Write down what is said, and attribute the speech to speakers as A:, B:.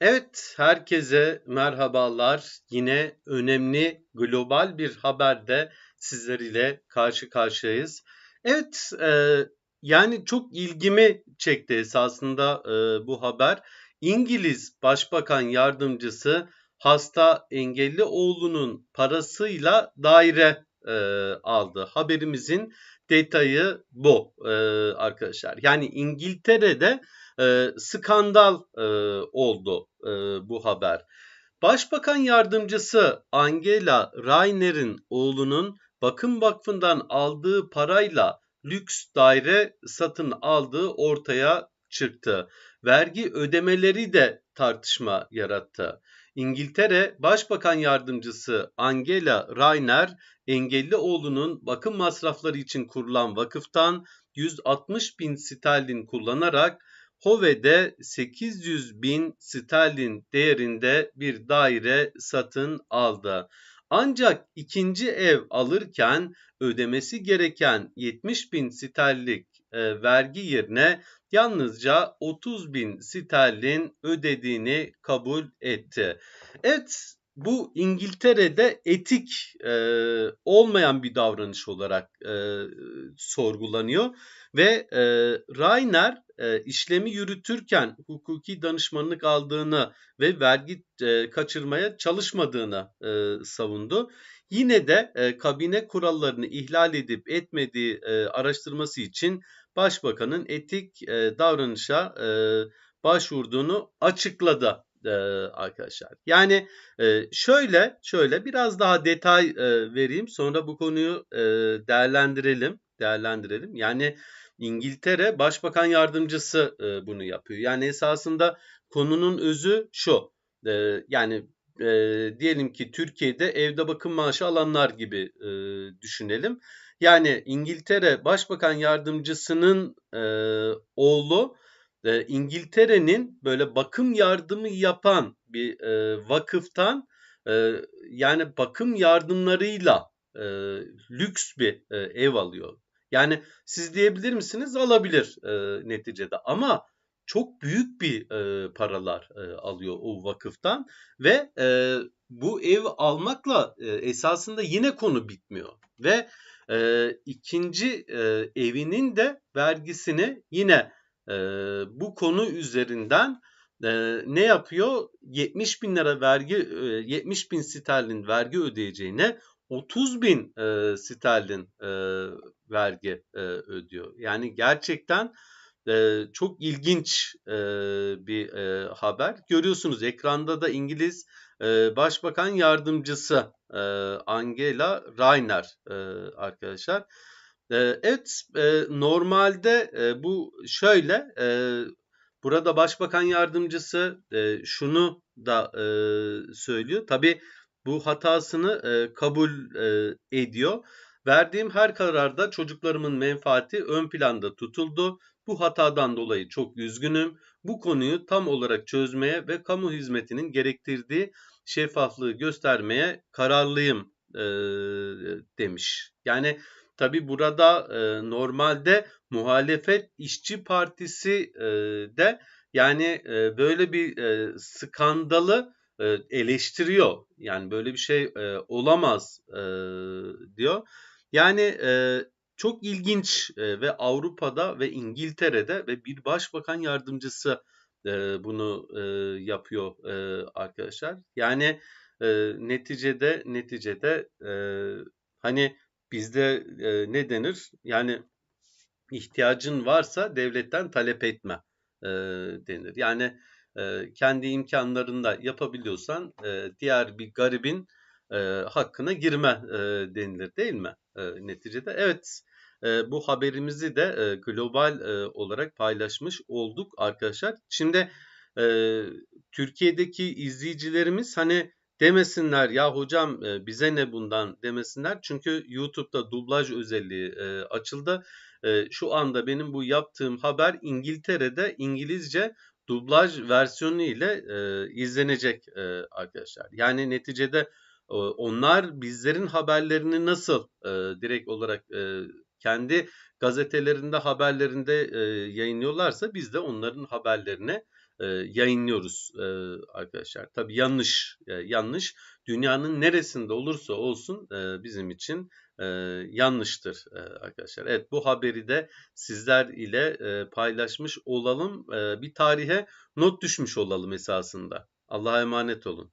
A: Evet, herkese merhabalar. Yine önemli global bir haberde sizler ile karşı karşıyayız. Evet, e, yani çok ilgimi çekti esasında e, bu haber. İngiliz Başbakan Yardımcısı hasta engelli oğlunun parasıyla daire e, aldı. Haberimizin detayı bu e, arkadaşlar. Yani İngiltere'de e, skandal e, oldu e, bu haber. Başbakan yardımcısı Angela Rayner'in oğlunun bakım vakfından aldığı parayla lüks daire satın aldığı ortaya çıktı. Vergi ödemeleri de tartışma yarattı. İngiltere Başbakan Yardımcısı Angela Rayner, engelli oğlunun bakım masrafları için kurulan vakıftan 160 bin sterlin kullanarak Hove'de 800 bin sterlin değerinde bir daire satın aldı. Ancak ikinci ev alırken ödemesi gereken 70 bin sterlik e, vergi yerine yalnızca 30 bin sterlin ödediğini kabul etti. Evet bu İngiltere'de etik e, olmayan bir davranış olarak e, sorgulanıyor ve e, Rainer e, işlemi yürütürken hukuki danışmanlık aldığını ve vergi e, kaçırmaya çalışmadığını e, savundu. Yine de e, kabine kurallarını ihlal edip etmediği e, araştırması için başbakanın etik davranışa başvurduğunu açıkladı arkadaşlar. Yani şöyle şöyle biraz daha detay vereyim sonra bu konuyu değerlendirelim değerlendirelim. Yani İngiltere Başbakan Yardımcısı e, bunu yapıyor. Yani esasında konunun özü şu. E, yani e, diyelim ki Türkiye'de evde bakım maaşı alanlar gibi e, düşünelim. Yani İngiltere Başbakan Yardımcısının e, oğlu e, İngiltere'nin böyle bakım yardımı yapan bir e, vakıftan e, yani bakım yardımlarıyla e, lüks bir e, ev alıyor. Yani siz diyebilir misiniz? Alabilir e, neticede ama çok büyük bir e, paralar e, alıyor o vakıftan ve e, bu ev almakla e, esasında yine konu bitmiyor ve e, ikinci e, evinin de vergisini yine e, bu konu üzerinden e, ne yapıyor? 70 bin lira vergi, e, 70 bin sterlin vergi ödeyeceğine 30 bin e, sterlin e, vergi e, ödüyor. Yani gerçekten e, çok ilginç e, bir e, haber. Görüyorsunuz ekranda da İngiliz e, Başbakan Yardımcısı e, Angela Rayner e, arkadaşlar. E, evet e, normalde e, bu şöyle e, burada Başbakan Yardımcısı e, şunu da e, söylüyor. Tabii bu hatasını e, kabul e, ediyor. Verdiğim her kararda çocuklarımın menfaati ön planda tutuldu. Bu hatadan dolayı çok üzgünüm. Bu konuyu tam olarak çözmeye ve kamu hizmetinin gerektirdiği şeffaflığı göstermeye kararlıyım e, demiş. Yani tabi burada e, normalde muhalefet işçi partisi e, de yani e, böyle bir e, skandalı e, eleştiriyor. Yani böyle bir şey e, olamaz e, diyor. Yani e, çok ilginç e, ve Avrupa'da ve İngiltere'de ve bir başbakan yardımcısı e, bunu e, yapıyor e, arkadaşlar. Yani e, neticede neticede e, hani bizde e, ne denir? Yani ihtiyacın varsa devletten talep etme e, denir. Yani e, kendi imkanlarında yapabiliyorsan e, diğer bir garibin e, hakkına girme e, denilir değil mi e, neticede? Evet e, bu haberimizi de e, global e, olarak paylaşmış olduk arkadaşlar. Şimdi e, Türkiye'deki izleyicilerimiz hani demesinler ya hocam e, bize ne bundan demesinler. Çünkü YouTube'da dublaj özelliği e, açıldı. E, şu anda benim bu yaptığım haber İngiltere'de İngilizce dublaj versiyonu ile e, izlenecek e, arkadaşlar. Yani neticede onlar bizlerin haberlerini nasıl e, direkt olarak e, kendi gazetelerinde, haberlerinde e, yayınlıyorlarsa biz de onların haberlerine e, yayınlıyoruz e, arkadaşlar. Tabii yanlış, e, yanlış. Dünyanın neresinde olursa olsun e, bizim için e, yanlıştır e, arkadaşlar. Evet bu haberi de sizler ile e, paylaşmış olalım. E, bir tarihe not düşmüş olalım esasında. Allah'a emanet olun.